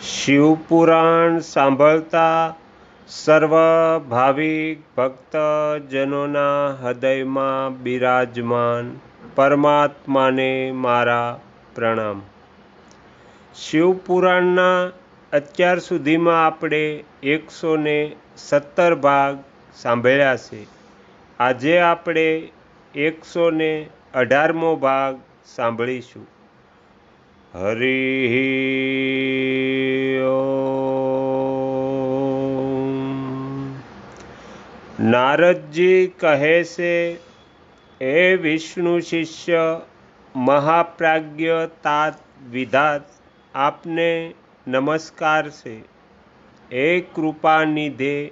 શિવપુરાણ સાંભળતા સર્વ ભાવિક ભક્તજનોના હૃદયમાં બિરાજમાન પરમાત્માને મારા પ્રણામ. શિવપુરાણના અત્યાર સુધીમાં આપણે એકસો ને સત્તર ભાગ સાંભળ્યા છે. આજે આપણે એકસો ને અઢારમો ભાગ સાંભળીશું. હરિ નારદજી કહે છે, એ વિષ્ણુ શિષ્ય મહાપ્રાજ્ઞ તાત વિધાત આપને નમસ્કાર છે. એ કૃપાનિધે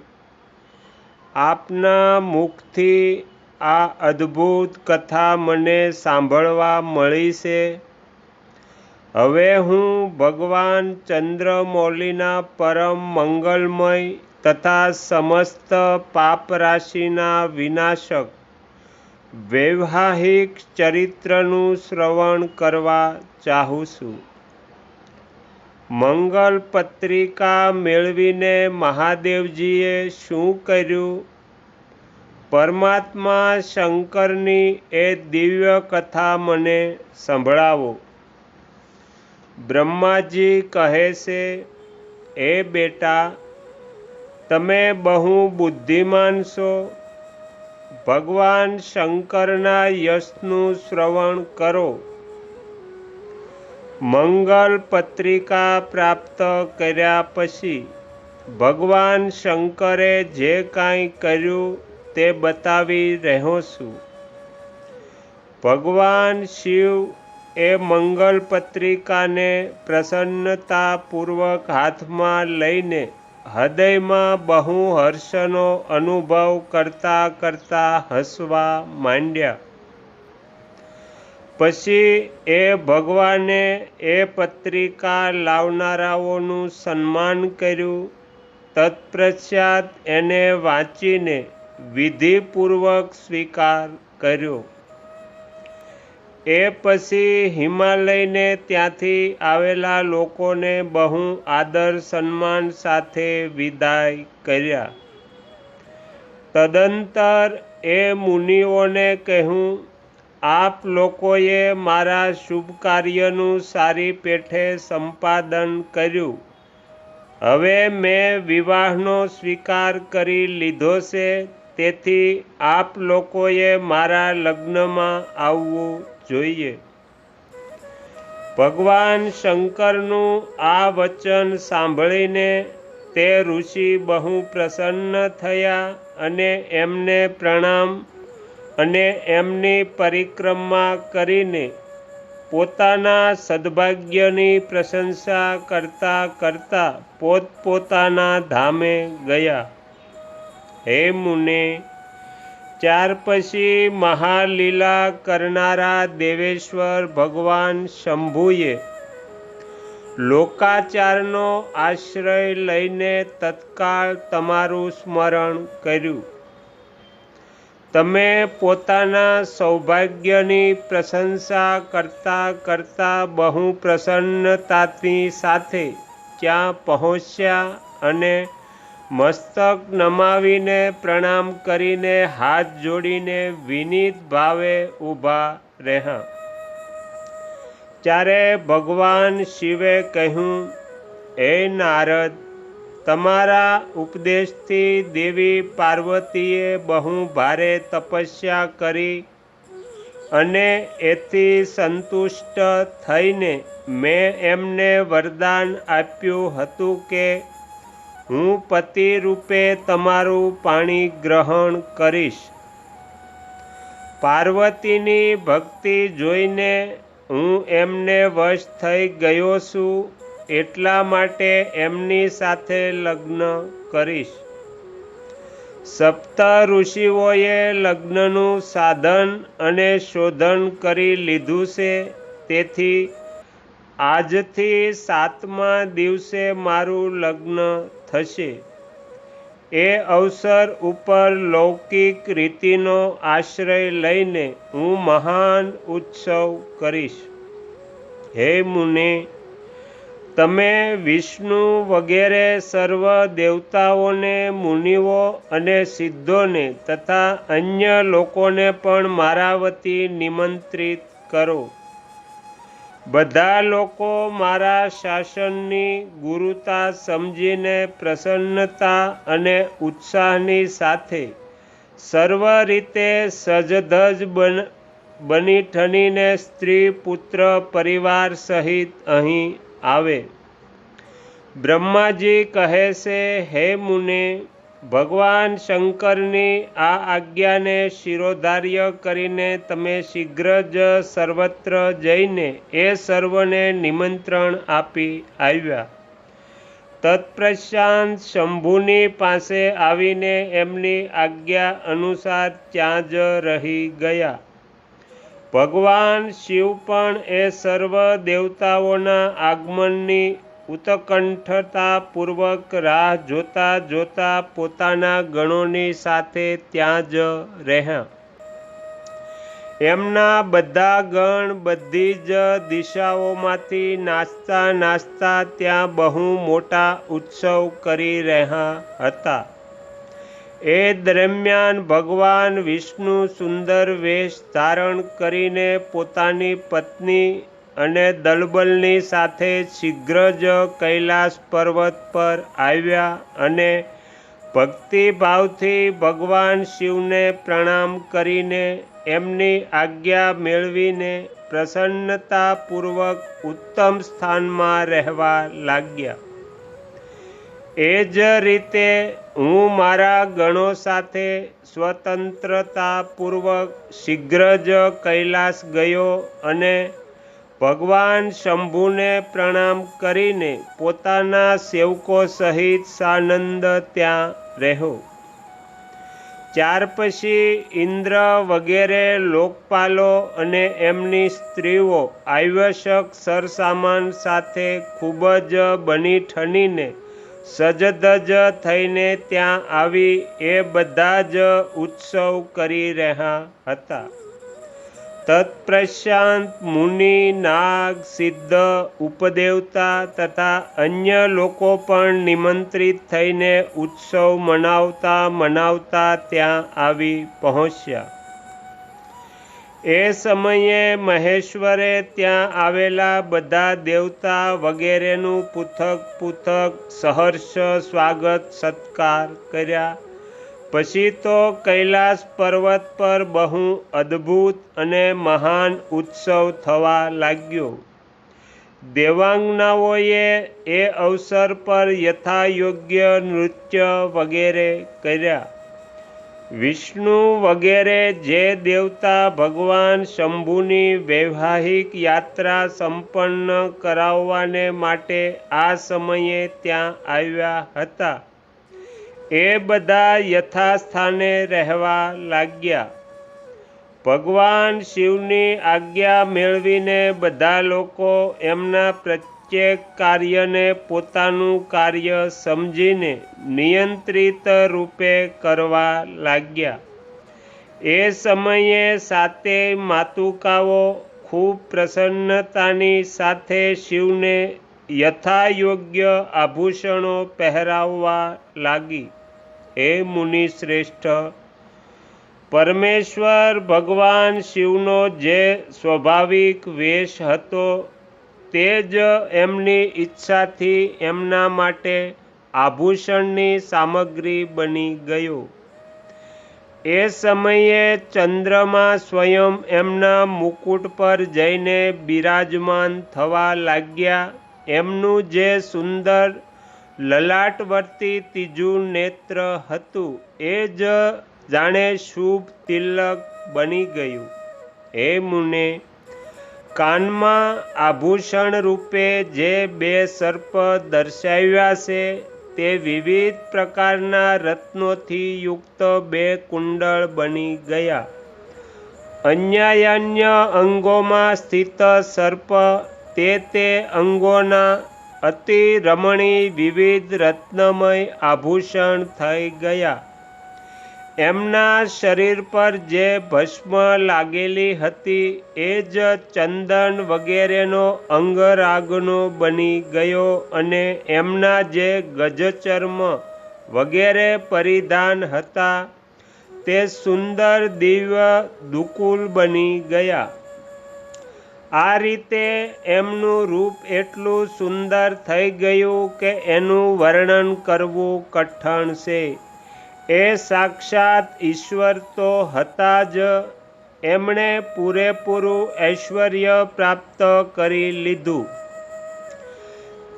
આપના મુખથી આ અદ્ભુત કથા મને સાંભળવા મળી છે. હવે હું ભગવાન ચંદ્રમૌલીના પરમ મંગલમય તથા સમસ્ત પાપ રાશિના વિનાશક વૈવાહિક ચરિત્રનું શ્રવણ કરવા ચાહું છું. મંગલ પત્રિકા મેળવીને મહાદેવજીએ શું કર્યું? પરમાત્મા શંકરની એ દિવ્ય કથા મને સંભળાવો. બ્રહ્માજી કહે છે એ બેટા, તમે બહુ બુદ્ધિમાન છો. ભગવાન શંકરના યશનું શ્રવણ કરો. મંગલ પત્રિકા પ્રાપ્ત કર્યા પછી ભગવાન શંકરે જે કાંઈ કર્યું તે બતાવી રહ્યો છું. ભગવાન શિવ એ મંગલ પત્રિકાને પ્રસન્નતાપૂર્વક હાથમાં લઈને હૃદયમાં બહુ હર્ષનો અનુભવ કરતા કરતા હસવા માંડ્યા. પછી એ ભગવાને એ પત્રિકા લાવનારાઓનું સન્માન કર્યું. તત્પશ્ચાત એને વાંચીને વિધિપૂર્વક સ્વીકાર કર્યો. એ પછી હિમાલયને ત્યાંથી આવેલા લોકોને બહુ આદર સન્માન સાથે વિદાય કર્યા. તદંતર એ મુનિઓને કહ્યું, આપ લોકોએ મારા શુભ કાર્યનું સારી પેઠે સંપાદન કર્યું. હવે મેં વિવાહનો સ્વીકાર કરી લીધો છે, તેથી આપ લોકોએ મારા લગ્નમાં આવવું જોઈએ. ભગવાન શંકરનું આ વચન સાંભળીને તે ઋષિ બહુ પ્રસન્ન થયા અને એમને પ્રણામ અને એમની પરિક્રમા કરીને પોતાના સદભાગ્યની પ્રશંસા કરતા કરતા પોતપોતાના ધામે ગયા. હે મુને ત્યાર પછી મહાલીલા કરનારા દેવેશ્વર ભગવાન શંભુએ લોકાચારનો આશ્રય લઈને તત્કાળ તમારું સ્મરણ કર્યું. તમે પોતાના સૌભાગ્યની પ્રશંસા કરતા કરતા બહુ પ્રસન્નતાની સાથે ત્યાં પહોંચ્યા અને મસ્તક નમાવીને, પ્રણામ કરીને, હાથ જોડીને વિનીત ભાવે ઊભા રહ્યા ત્યારે ભગવાન શિવે કહ્યું, હે નારદ, તમારા ઉપદેશથી દેવી પાર્વતીએ બહુ ભારે તપસ્યા કરી અને એથી સંતુષ્ટ થઈને મેં એમને વરદાન આપ્યું હતું કે હું પતિ રૂપે તમારું પાણી ગ્રહણ કરીશ. પાર્વતીની ભક્તિ જોઈને હું એમને વશ થઈ ગયો છું એટલા માટે એમની સાથે લગ્ન કરીશ. સપ્ત ઋષિઓએ લગ્નનું સાધન અને શોધન કરી લીધું છે. તેથી આજથી સાતમા દિવસે મારું લગ્ન થશે. એ અવસર ઉપર લૌકિક રીતિનો આશ્રય લઈને હું મહાન ઉત્સવ કરીશ. હે મુને, તમે વિષ્ણુ વગેરે સર્વ દેવતાઓને, મુનિઓ અને સિદ્ધોને તથા અન્ય લોકોને પણ મારા વતી નિમંત્રિત કરો. બધા લોકો મારા શાસનની ગુરુતા સમજીને પ્રસન્નતા અને ઉત્સાહની સાથે સર્વ રીતે સજધજ બન, બની ઠનીને સ્ત્રી, પુત્ર, પરિવાર સહિત અહીં આવે. બ્રહ્માજી કહે છે, હે મુને ભગવાન શંકરની આ આજ્ઞાને શિરોધાર્ય કરીને તમે શીઘ્ર જ સર્વત્ર જઈને એ સર્વને નિમંત્રણ આપી આવ્યા. તત્પ્રશાંત શંભુની પાસે આવીને એમની આજ્ઞા અનુસાર ત્યાં જ રહી ગયા. ભગવાન શિવ પણ એ સર્વ દેવતાઓના આગમનની ઉત્કંઠતાપૂર્વક રાહ જોતા જોતા પોતાના ગણોની સાથે ત્યાં જ રહ્યા એમના બધા ગણ બધી જ દિશાઓમાંથી નાચતા નાચતા ત્યાં બહુ મોટા ઉત્સવ કરી રહ્યા હતા. એ દરમિયાન ભગવાન વિષ્ણુ સુંદર વેશ ધારણ કરીને પોતાની પત્ની અને દલબલની સાથે શીઘ્ર જ કૈલાસ પર્વત પર આવ્યા અને ભક્તિભાવથી ભગવાન શિવને પ્રણામ કરીને એમની આજ્ઞા મેળવીને પ્રસન્નતાપૂર્વક ઉત્તમ સ્થાનમાં રહેવા લાગ્યા. એ જ રીતે હું મારા ગણો સાથે સ્વતંત્રતાપૂર્વક શીઘ્ર જ કૈલાસ ગયો અને ભગવાન શંભુને પ્રણામ કરીને પોતાના સેવકો સહિત સાનંદ ત્યાં રહ્યો. ત્યાર પછી ઇન્દ્ર વગેરે લોકપાલો અને એમની સ્ત્રીઓ આવશ્યક સરસામાન સાથે ખૂબ જ બની ઠનીને સજધજ થઈને ત્યાં આવી એ બધા જ ઉત્સવ કરી રહ્યા હતા. તત્પ્રશાંત મુનિ નાગ સિદ્ધ ઉપદેવતા તથા અન્ય લોકો પણ નિમંત્રિત થઈને ઉત્સવ મનાવતા મનાવતા ત્યાં આવી પહોંચ્યા એ સમયે મહેશ્વરે ત્યાં આવેલા બધા દેવતા વગેરેનું પૃથક પૃથક સહર્ષ સ્વાગત સત્કાર કર્યા પછી તો કૈલાસ પર્વત પર બહુ અદ્ભુત અને મહાન ઉત્સવ થવા લાગ્યો. દેવાંગનાઓએ એ અવસર પર યથાયોગ્ય નૃત્ય વગેરે કર્યા. વિષ્ણુ વગેરે જે દેવતા ભગવાન શંભુની વૈવાહિક યાત્રા સંપન્ન કરાવવાને માટે આ સમયે ત્યાં આવ્યા હતા. એ બધા યથાસ્થાને રહેવા લાગ્યા. ભગવાન શિવની આજ્ઞા મેળવીને બધા લોકો એમના પ્રત્યેક કાર્યને પોતાનું કાર્ય સમજીને નિયંત્રિત રૂપે કરવા લાગ્યા. એ સમયે સાતે માતુકાઓ ખૂબ પ્રસન્નતાની સાથે શિવને યથાયોગ્ય આભૂષણો પહેરાવવા લાગી. હે મુનિ શ્રેષ્ઠ, પરમેશ્વર ભગવાન શિવનો જે સ્વાભાવિક વેશ હતો તે જ એમની ઈચ્છાથી એમના માટે આભૂષણની સામગ્રી બની ગયો. એ સમયે ચંદ્રમા સ્વયં એમના મુકુટ પર જઈને બિરાજમાન થવા લાગ્યા. એમનું જે સુંદર લલાટવર્તી ત્રીજું નેત્ર હતું, એ જ જાણે શુભ તિલક બની ગયું. હે મુને, કાનમાં આભૂષણ રૂપે જે બે સર્પ દર્શાવ્યા છે, તે વિવિધ પ્રકારના રત્નોથી યુક્ત બે કુંડળ બની ગયા. અન્ય અન્ય અંગોમાં સ્થિત સર્પ તે તે અંગોના અતિ રમણી વિવિધ રત્નમય આભૂષણ થઈ ગયા. એમના શરીર પર જે ભસ્મ લાગેલી હતી એ જ ચંદન વગેરેનો અંગરાગનો બની ગયો અને એમના જે ગજચર્મ વગેરે પરિધાન હતા તે સુંદર દિવ્ય દુકુલ બની ગયા. આ રીતે એમનું રૂપ એટલું સુંદર થઈ ગયું કે એનું વર્ણન કરવું કઠણ છે. એ સાક્ષાત ઈશ્વર તો હતા જ. એમણે પૂરેપૂરું ઐશ્વર્ય પ્રાપ્ત કરી લીધું.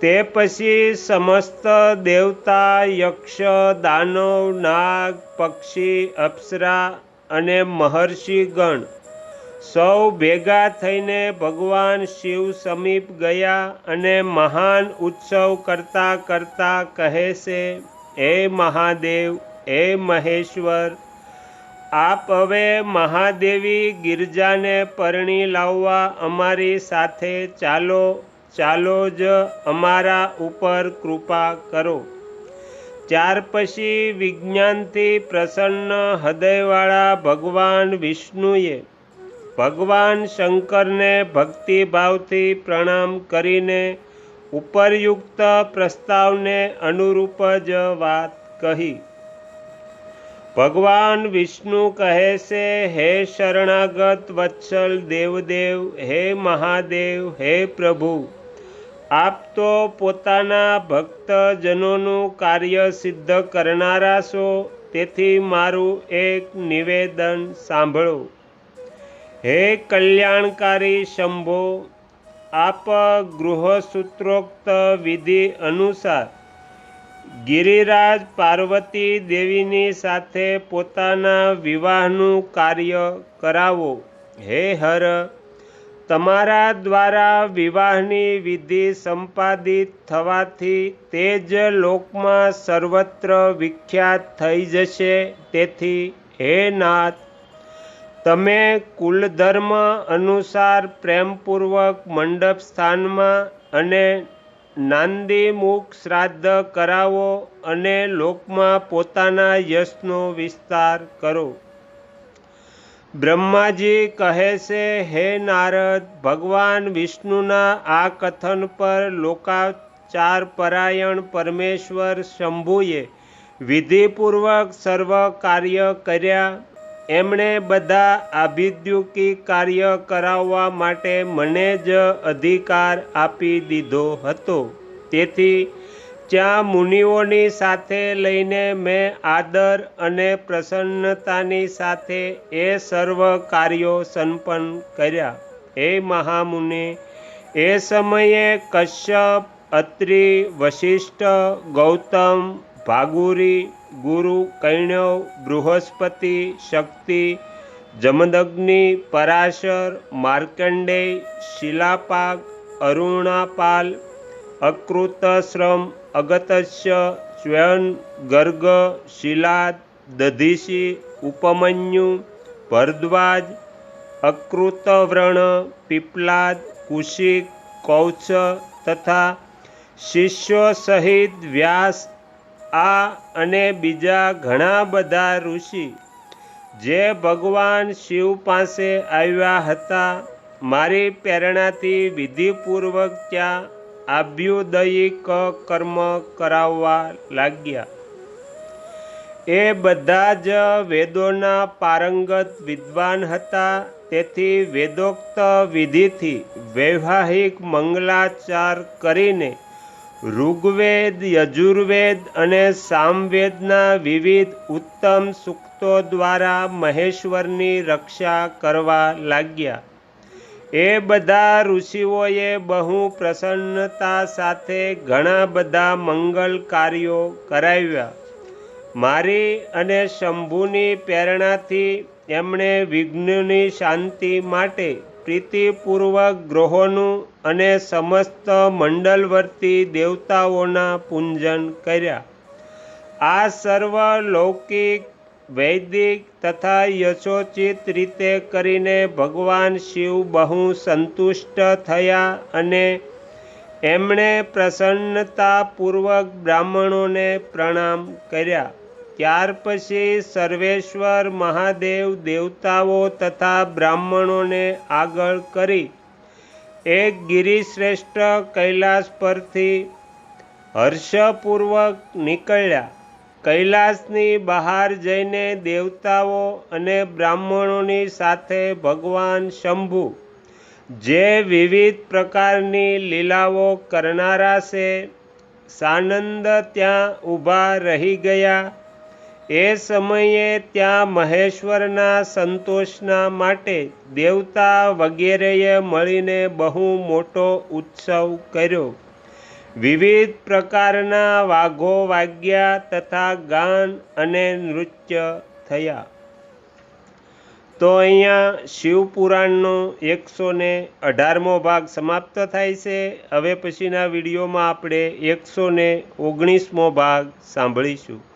તે પછી સમસ્ત દેવતા, યક્ષ, દાનવ, નાગ, પક્ષી, અપ્સરા અને મહર્ષિગણ સૌ ભેગા થઈને ભગવાન શિવ સમીપ ગયા અને મહાન ઉત્સવ કરતા કરતા કહે છે, હે મહાદેવ, હે મહેશ્વર, આપ હવે મહાદેવી ગિરજાને પરણી લાવવા અમારી સાથે ચાલો ચાલો જ અમારા ઉપર કૃપા કરો. ત્યાર પછી વિજ્ઞાનથી પ્રસન્ન હૃદયવાળા ભગવાન વિષ્ણુએ ભગવાન શંકરને ભક્તિભાવથી પ્રણામ કરીને ઉપરયુક્ત પ્રસ્તાવને અનુરૂપ જ વાત કહી. ભગવાન વિષ્ણુ કહે છે, હે શરણાગત વત્સલ દેવદેવ, હે મહાદેવ, હે પ્રભુ, આપ તો પોતાના ભક્તજનોનું કાર્ય સિદ્ધ કરનારા છો, તેથી મારું એક નિવેદન સાંભળો. હે કલ્યાણકારી શંભો, આપ ગૃહસૂત્રોક્ત વિધિ અનુસાર ગિરિરાજ પાર્વતી દેવીની સાથે પોતાના વિવાહનું કાર્ય કરાવો. હે હર, તમારા દ્વારા વિવાહની વિધિ સંપાદિત થવાથી તે જ લોકમાં સર્વત્ર વિખ્યાત થઈ જશે. તેથી હે નાથ તમે કુલધર્મ અનુસાર પ્રેમપૂર્વક મંડપ સ્થાનમાં અને નાંદીમુખ શ્રાદ્ધ કરાવો અને લોકમાં પોતાના યશનો વિસ્તાર કરો. બ્રહ્માજી કહે છે, હે નારદ, ભગવાન વિષ્ણુના આ કથન પર લોકાચાર પરાયણ પરમેશ્વર શંભુએ વિધિપૂર્વક સર્વ કાર્ય કર્યા એમણે બધા આભિદ્યુકી કાર્ય કરાવવા માટે મને જ અધિકાર આપી દીધો હતો. તેથી ત્યાં મુનિઓની સાથે લઈને મેં આદર અને પ્રસન્નતાની સાથે એ સર્વ કાર્યો સંપન્ન કર્યા. હે મહામુનિ, એ સમયે કશ્યપ, અત્રિ, વશિષ્ઠ, ગૌતમ ભાગુરી ગુરુ કૈણવ બૃહસ્પતિ શક્તિ જમદગ્નિ પરાશર માર્કંડેય શિલાપાક અરુણાપાલ અકૃતશ્રમ અગતસ્ય સ્વયં ગર્ગ શિલાદ દધીશી ઉપમન્યુ ભરદ્વાજ અકૃતવ્રણ પીપલાદ કુશિક કૌચ તથા શિષ્યો સહિત વ્યાસ આ અને બીજા ઘણા બધા ઋષિ જે ભગવાન શિવ પાસે આવ્યા હતા, મારી પ્રેરણાથી વિધિપૂર્વક ત્યાં આભ્યુદયિક કર્મ કરાવવા લાગ્યા. એ બધા જ વેદોના પારંગત વિદ્વાન હતા, તેથી વેદોક્ત વિધિથી વૈવાહિક મંગલાચાર કરીને ઋગ્વેદ, યજુર્વેદ અને સામવેદના વિવિધ ઉત્તમ સૂક્તો દ્વારા મહેશ્વરની રક્ષા કરવા લાગ્યા. એ બધા ઋષિઓએ બહુ પ્રસન્નતા સાથે ઘણા બધા મંગલ કાર્યો કરાવ્યા. મારી અને શંભુની પ્રેરણાથી એમણે વિઘ્નની શાંતિ માટે પ્રીતિપૂર્વક ગ્રહોનું અને સમસ્ત મંડલવર્તી દેવતાઓના પૂંજન કર્યા. આ સર્વ લૌકિક, વૈદિક તથા યશોચિત રીતે કરીને ભગવાન શિવ બહુ સંતુષ્ટ થયા અને એમણે પ્રસન્નતાપૂર્વક બ્રાહ્મણોને પ્રણામ કર્યા. ત્યાર પછી સર્વેશ્વર મહાદેવ દેવતાઓ તથા બ્રાહ્મણોને આગળ કરી એક ગિરિશ્રેષ્ઠ કૈલાસ પરથી હર્ષપૂર્વક નીકળ્યા. કૈલાસની બહાર જઈને દેવતાઓ અને બ્રાહ્મણોની સાથે ભગવાન શંભુ જે વિવિધ પ્રકારની લીલાઓ કરનારા છે, સાનંદ ત્યાં ઊભા રહી ગયા. એ સમયે ત્યાં મહેશ્વરના સંતોષના માટે દેવતા વગેરેએ મળીને બહુ મોટો ઉત્સવ કર્યો. વિવિધ પ્રકારના વાઘો વાગ્યા તથા ગાન અને નૃત્ય થયા. તો અહીંયા શિવપુરાણનો એકસો ને અઢારમો ભાગ સમાપ્ત થાય છે. હવે પછીના વિડીયોમાં આપણે એકસો ને ઓગણીસમો ભાગ સાંભળીશું.